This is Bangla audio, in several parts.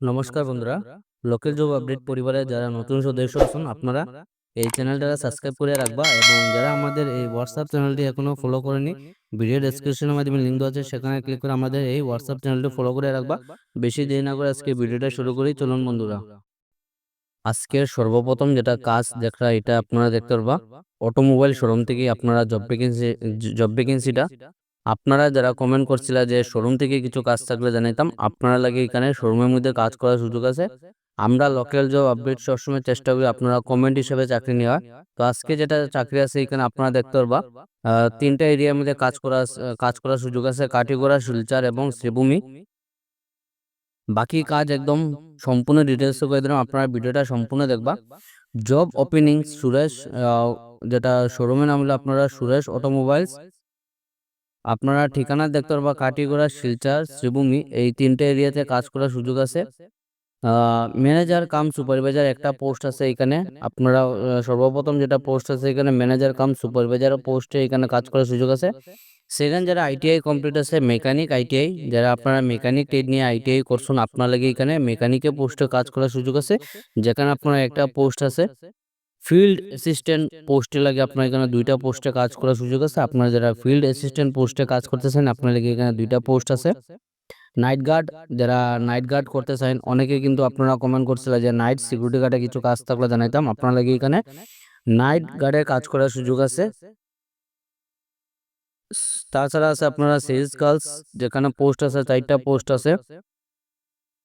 নমস্কার বন্ধুরা। লোকাল জব আপডেট পরিবারে যারা নতুন সদস্য আছেন আপনারা এই চ্যানেলটা সাবস্ক্রাইব করে রাখবা এবং যারা আমাদের এই হোয়াটসঅ্যাপ চ্যানেলটি এখনও ফলো করেনি ভিডিও ডেসক্রিপশনের মাধ্যমে লিঙ্ক দেওয়া আছে সেখানে ক্লিক করে আমাদের এই হোয়াটসঅ্যাপ চ্যানেলটি ফলো করে রাখবা। বেশি দেরি না করে আজকে ভিডিওটা শুরু করি চলুন বন্ধুরা। আজকের সর্বপ্রথম যেটা কাজ দেখা এটা আপনারা দেখতে পারবা অটোমোবাইল শোরুম থেকে আপনারা জব ভ্যাকেন্সি জব ভ্যাকেন্সিটা আপনারা যারা কমেন্ট করছিলা যে শোরুম থেকে কিছু কাজ থাকলে জানাইতাম, আপনারা লাগে এখানে শোরুমের মধ্যে কাজ করার সুযোগ আছে। আমরা লোকাল জব আপডেট সবসময় চেষ্টা করি আপনারা কমেন্ট হিসেবে চাকরি নেওয়া তো আজকে যেটা চাকরি আছে এখানে আপনারা দেখতে পারবা। তিনটা এরিয়ার মধ্যে কাজ করা কাজ করার সুযোগ আছে কাটিগড়া শিলচার এবং শ্রীভূমি। বাকি কাজ একদম সম্পূর্ণ ডিটেলস করে দিলাম, আপনারা ভিডিওটা সম্পূর্ণ দেখবা। জব ওপেনিং সুরেশ যেটা শোরুমের নাম হলো আপনারা সুরেশ অটোমোবাইলস আপনারা ঠিকানা দেখতে পারবা কাটিগড়া শিলচার, শ্রীভূমি এই তিনটে এরিয়াতে কাজ করার সুযোগ আছে। ম্যানেজার কাম সুপারভাইজার একটা পোস্ট আছে এখানে। আপনারা সর্বপ্রথম যেটা পোস্ট আছে এখানে ম্যানেজার কাম সুপারভাইজার পোস্টে এখানে কাজ করার সুযোগ আছে। সেখানে যারা আইটিআই কমপ্লিট আছে, মেকানিক আইটিআই যারা আপনারা মেকানিক ট্রেড নিয়ে আইটিআই করছেন, আপনার লাগে এখানে মেকানিকের পোস্টে কাজ করার সুযোগ আছে। যেখানে আপনার একটা পোস্ট আছে। ফিল্ড অ্যাসিস্ট্যান্ট পোস্টে লাগে আপনার এখানে দুইটা পোস্টে কাজ করার সুযোগ আছে। আপনারা যারা ফিল্ড অ্যাসিস্ট্যান্ট পোস্টে কাজ করতেছেন আপনার লাগে এখানে দুইটা পোস্ট আছে। নাইট গার্ড যারা নাইট গার্ড করতে চান অনেকে কিন্তু আপনারা কমেন্ট করছিল যে নাইট সিকিউরিটি গার্ডে কিছু কাজ থাকলে জানাইতাম। আপনার লাগে এখানে নাইট গার্ডে কাজ করার সুযোগ আছে। তাছাড়া আছে আপনারা সেলস গার্লস যেখানে পোস্ট আছে, চারটা পোস্ট আছে।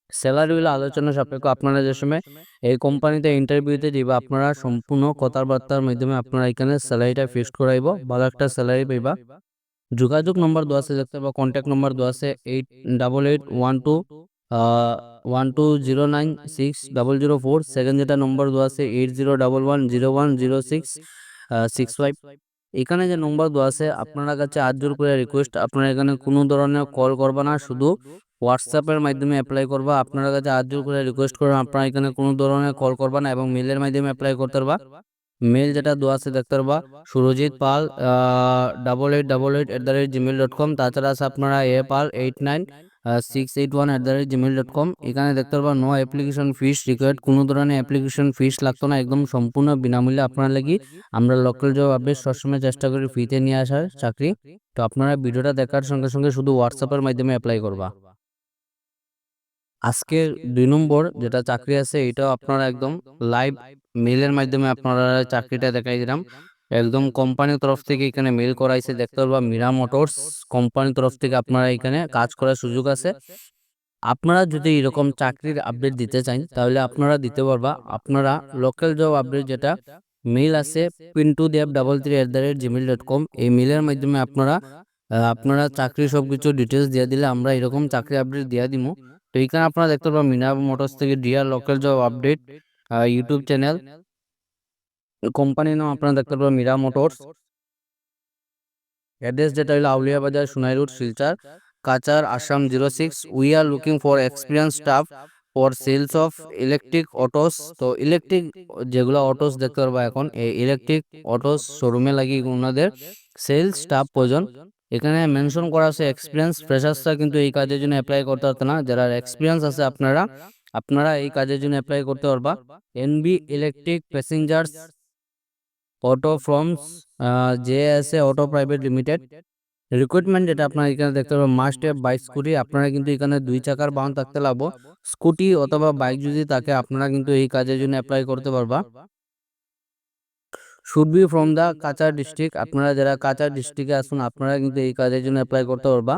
স্যালারি হলো আলোচনা সাপেক্ষ। আপনারা যে সময় এই কোম্পানিতে ইন্টারভিউতে দিবা, আপনারা সম্পূর্ণ কথাবার্তার মাধ্যমে আপনারা এখানে স্যালারিটা ফিক্সড করাইব। ভালো একটা স্যালারি পাইবা। যোগাযোগ নম্বর দেওয়া আছে, দেখতে পাবা কন্ট্যাক্ট নম্বর দেওয়া আছে eight double eight one two one two zero nine six double zero four second যেটা নম্বর দেওয়া আছে eight zero double one zero one zero six six five এখানে যে নম্বর দেওয়া আছে, আপনারা কাছে আট জোর করে রিকোয়েস্ট আপনারা এখানে কোনো ধরনের কল করবা না, শুধু হোয়াটসঅ্যাপের মাধ্যমে অ্যাপ্লাই করবা। আপনার কাছে আট জোর করে রিকোয়েস্ট করবেন আপনারা এখানে কোনো ধরনের কল করবা না এবং মেলের মাধ্যমে অ্যাপ্লাই করতে পারবা। মেল যেটা দেওয়া আছে দেখতে পারবা, Surajit Pal double eight double eight at the rate Gmail dot com তাছাড়া আছে আপনারা A Pal eight nine six eight one at the rate Gmail dot com এখানে দেখতে পারবা নো অ্যাপ্লিকেশন ফিস রিকোয়ার্ড কোনো ধরনের অ্যাপ্লিকেশন ফিস লাগতো না। একদম সম্পূর্ণ বিনামূল্যে আপনার লাগি। আমরা লোকাল জব আপডেট সবসময় চেষ্টা করি ফ্রিতে নিয়ে আসার চাকরি। তো আপনারা ভিডিওটা দেখার সঙ্গে সঙ্গে শুধু হোয়াটসঅ্যাপের মাধ্যমে অ্যাপ্লাই করবা। আজকে দুই নম্বর যেটা চাকরি আছে, এটাও আপনারা একদম লাইভ মেলের মাধ্যমে আপনারা চাকরিটা দেখাই দিলাম। একদম কোম্পানির তরফ থেকে এখানে মেল করাইছে, দেখতে পারবা মীরা মোটরস কোম্পানির তরফ থেকে আপনারা এখানে কাজ করার সুযোগ আছে। আপনারা যদি এরকম চাকরির আপডেট দিতে চান, তাহলে আপনারা দিতে পারবা। আপনারা লোকাল জব আপডেট যেটা মেল আছে Pintu Deb double three at the rate Gmail dot com এই মেলের মাধ্যমে আপনারা আপনারা চাকরির সব কিছু ডিটেলস দিয়ে দিলে আমরা এরকম চাকরি আপডেট দিয়ে দিব তো এইখানে আপনারা দেখতে পারবেন মিনা মোটরস থেকে dear local job update YouTube channel কোম্পানির নাম আপনারা দেখতে পারবেন মীরা মোটরস। অ্যাড্রেস যেটা হলো আউলিয়া বাজার, Sonai road, Silchar Cachar Assam zero six. We are looking for experience staff for sales of electric autos তো ইলেকট্রিক যেগুলো অটোস দেখতে পারবা এখন, এই ইলেকট্রিক অটোস শোরুমে লাগি ওনাদের সেলস স্টাফ প্রয়োজন। এখানে মেনশন করা আছে এক্সপিরিয়েন্স ফ্রেশার্সরা কিন্তু এই কাজের জন্য অ্যাপ্লাই করতে পারতো না। যারা এক্সপিরিয়েন্স আছে আপনারা আপনারা এই কাজের জন্য অ্যাপ্লাই করতে পারবা। NB electric passengers auto firms J S A auto private limited recruitment যেটা আপনারা এখানে দেখতে পাবেন মাস্ট বাইক স্কুটি আপনারা কিন্তু এখানে দুই চাকার বাহন থাকতে লাগবো স্কুটি অথবা বাইক যদি থাকে, আপনারা কিন্তু এই কাজের জন্য অ্যাপ্লাই করতে পারবা। Should be from the Cachar district আপনারা যারা কাচার ডিস্ট্রিক্টে আসুন আপনারা কিন্তু এই কাজের জন্য অ্যাপ্লাই করতে পারবা।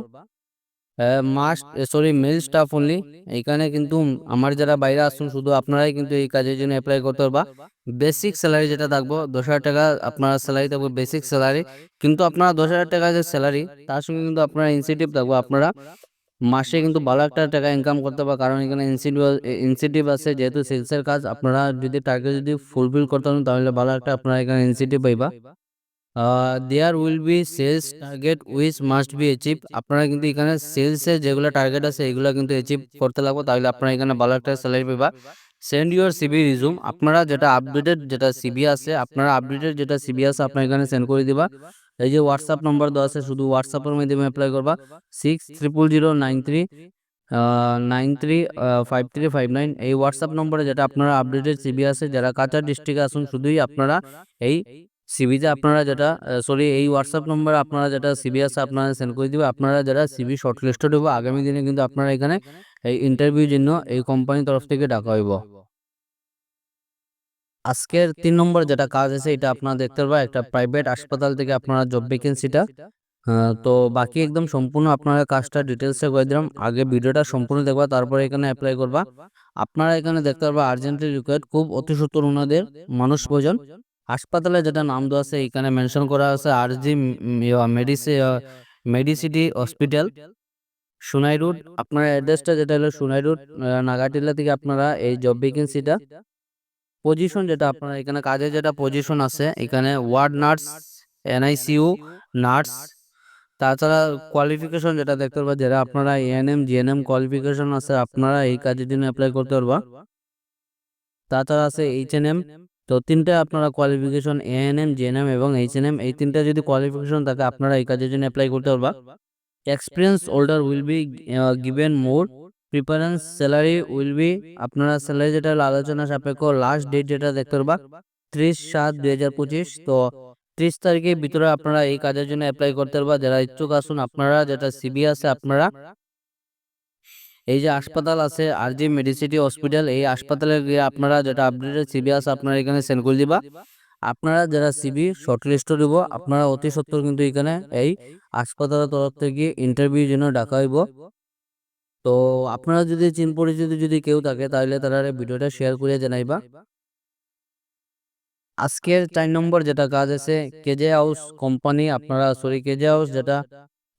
Must sorry male staff only এখানে কিন্তু আমার যারা বাইরে আসুন, শুধু আপনারাই কিন্তু এই কাজের জন্য অ্যাপ্লাই করতে পারবা। বেসিক স্যালারি যেটা থাকব, দশ হাজার টাকা আপনার স্যালারি থাকবে বেসিক স্যালারি কিন্তু আপনারা দশ হাজার টাকা যে স্যালারি তার সঙ্গে কিন্তু আপনারা ইনসেন্টিভ থাকব। আপনারা মাসে কিন্তু ভালো একটা টাকা ইনকাম করতে পারবে। কারণ এখানে ইনসেন্টিভ আছে, যেহেতু সেলসের কাজ। আপনারা যদি টার্গেট যদি ফুলফিল করতে পারেন তাহলে ভালো একটা আপনারা এখানে ইনসেন্টিভ পাইবা। There will be sales target which must be achieve আপনারা কিন্তু এখানে সেলসের যেগুলো টার্গেট আছে, এগুলো কিন্তু অ্যাচিভ করতে লাগবে। তাহলে আপনারা এখানে ভালো একটা স্যালারি পাইবা। সেন্ড ইউর সিবি রিজুম আপনারা যেটা আপডেটেড যেটা সিবি আছে, আপনারা আপডেটেড যেটা সিবি আছে আপনারা এখানে সেন্ড করে দিবা। এই যে হোয়াটসঅ্যাপ নম্বর দেওয়া আছে, শুধু হোয়াটসঅ্যাপের মাধ্যমে অ্যাপ্লাই করবা। Six triple zero nine three nine three five three five nine এই হোয়াটসঅ্যাপ নম্বরে যেটা আপনারা আপডেটেড সিবি আছে, যারা কাছাড় ডিস্ট্রিক্টে আসুন শুধুই আপনারা এই সিবিতে আপনারা যেটা সরি এই হোয়াটসঅ্যাপ নম্বরে আপনারা যেটা সিবি আছে আপনারা সেন্ড করে দিবে। আপনারা যারা সিবি শর্ট লিস্টেড হইব আগামী দিনে কিন্তু আপনারা এখানে এই ইন্টারভিউর জন্য এই কোম্পানির তরফ থেকে ডাকা হইব। আজকের তিন নম্বর যেটা কাজ আছে, এটা আপনারা দেখতে পারবেন একটা প্রাইভেট হাসপাতাল থেকে আপনারা জব ভ্যাকেন্সিটা তো বাকি একদম সম্পূর্ণ আপনারা কাজটা ডিটেলসে করে দিলাম। আগে ভিডিওটা সম্পূর্ণ দেখবা, তারপরে এখানে অ্যাপ্লাই করবা। আপনারা এখানে দেখতে পারবা আর্জেন্টলি রিকোয়ার্ড খুব অতি সত্তর ওনাদের মানুষ প্রয়োজন। হাসপাতালে যেটা নাম দেওয়া আছে, এখানে মেনশন করা আছে আর জি মেডিসি মেডিসিটি হসপিটাল সোনাই রোড আপনার অ্যাড্রেসটা যেটা হলো সোনাই রোড নাগাটিলা থেকে আপনারা এই জব ভ্যাকেন্সিটা পজিশন যেটা আপনারা এখানে কাজে যেটা পজিশন আছে, এখানে ওয়ার্ড নার্স এনআইসিউ নার্স তাছাড়া কোয়ালিফিকেশন যেটা দেখতে পারবা, যারা আপনারা এএনএম জিএনএম কোয়ালিফিকেশন আছে, আপনারা এই কাজের জন্য অ্যাপ্লাই করতে পারবা। তাছাড়া আছে এইচএনএম তো তিনটা আপনারা কোয়ালিফিকেশন এএনএম জিএনএম এবং এইচএনএম এই তিনটা যদি কোয়ালিফিকেশন থাকে, আপনারা এই কাজের জন্য অ্যাপ্লাই করতে পারবা। Experience holder will be given more preference salary will be আপনারা স্যালারি যেটা আলোচনা সাপেক্ষ লাস্ট ডেট যেটা দেখতে পারবা, ত্রিশ সাত দুই হাজার পঁচিশ। তো ত্রিশ তারিখের ভিতরে আপনারা এই কাজের জন্য অ্যাপ্লাই করতে পারবা। যারা ইচ্ছুক আসুন আপনারা যেটা সিবি আছে, আপনারা এই যে হাসপাতাল আছে আর জি মেডিসিটি হসপিটাল, এই হাসপাতালে গিয়ে আপনারা যেটা আপডেটেড সিবি আছে, আপনারা এখানে সেন্ড করে দিবা। আপনারা যারা সিবি শর্ট লিস্ট দিব, আপনারা অতি সত্তর কিন্তু এখানে এই হাসপাতালের তরফ থেকে ইন্টারভিউর জন্য ডাকা হইব। তো আপনারা যদি চিন পরিচিত যদি কেউ থাকে, তাহলে তারা ভিডিওটা শেয়ার করে জানাইবা। আজকের চার নম্বর যেটা কাজ আছে কেজে হাউস কোম্পানি আপনারা সরি কেজে হাউস যেটা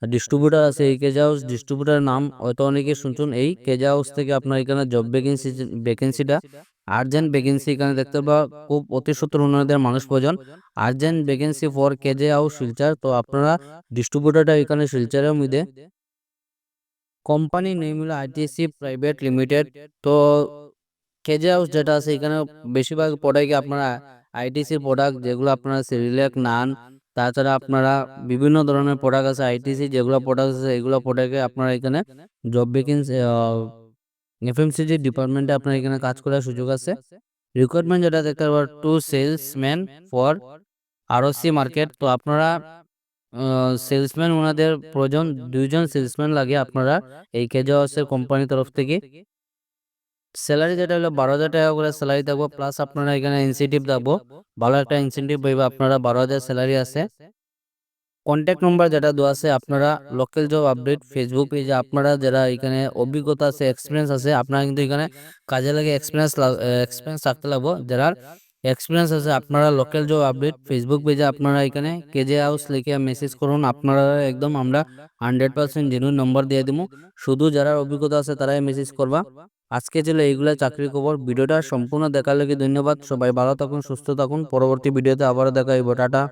ডিস্ট্রিবিউটার আছে এই কেজে হাউস ডিস্ট্রিবিউটারের নাম হয়তো অনেকে শুনছেন। এই কেজে হাউস থেকে আপনার এখানে জব ভ্যাকেন্সি ভ্যাকেন্সিটা আর্জেন্ট ভ্যাকেন্সি এখানে দেখতে পাওয়া খুব অতি সত্তর উন্নয়নের মানুষ প্রয়োজন। Urgent vacancy for KJ house Silchar তো আপনারা ডিস্ট্রিবিউটারটা এখানে শিলচারের মধ্যে। কোম্পানি নেম হলো আইটিসি প্রাইভেট লিমিটেড তো কেজে হাউস যেটা আছে এখানে বেশিরভাগ প্রোডাক্টই আপনারা আইটিসির প্রোডাক্ট যেগুলো আপনারা সিরিলেক নান। তাছাড়া আপনারা বিভিন্ন ধরনের প্রোডাক্ট আছে আইটিসি যেগুলো প্রোডাক্ট আছে, এগুলো প্রোডাক্টে আপনারা এখানে জব ভ্যাকেন্সি এফএমসিজি ডিপার্টমেন্টে আপনার এখানে কাজ করার সুযোগ আছে। রিক্রুটমেন্ট যেটা দেখতে পারবেন two salesman for ROC market তো আপনারা সেলসম্যান ওনাদের প্রয়োজন, দুইজন সেলসম্যান লাগে আপনারা এই কেজে হাউসের কোম্পানির তরফ থেকে স্যালারি যেটা হলো বারো হাজার টাকা করে স্যালারি থাকব প্লাস আপনারা এখানে ইনসেন্টিভ থাকব ভালো একটা ইনসেন্টিভ পাইবে আপনারা, বারো হাজার স্যালারি আছে। কন্ট্যাক্ট নম্বর যেটা দেওয়া আছে, আপনারা লোকাল জব আপডেট ফেসবুক পেজে আপনারা যারা এখানে অভিজ্ঞতা আছে এক্সপিরিয়েন্স আছে, আপনারা কিন্তু এখানে কাজে লাগে এক্সপিরিয়েন্স এক্সপিরিয়েন্স থাকতে লাগবো। যারা এক্সপিরিয়েন্স আছে, আপনারা লোকাল জব আপডেট ফেসবুক পেজে আপনারা এখানে কেজে হাউস লিখে মেসেজ করুন, আপনারা একদম আমরা হান্ড্রেড পার্সেন্ট জেনুইন নম্বর দিয়ে দিব। শুধু যারা অভিজ্ঞতা আছে, তারাই মেসেজ করবা। আজকে ছিল এইগুলো চাকরির খবর। ভিডিওটা সম্পূর্ণ দেখার লাগে ধন্যবাদ। সবাই ভালো থাকুন, সুস্থ থাকুন। পরবর্তী ভিডিওতে আবারও দেখা হইব। টাটা।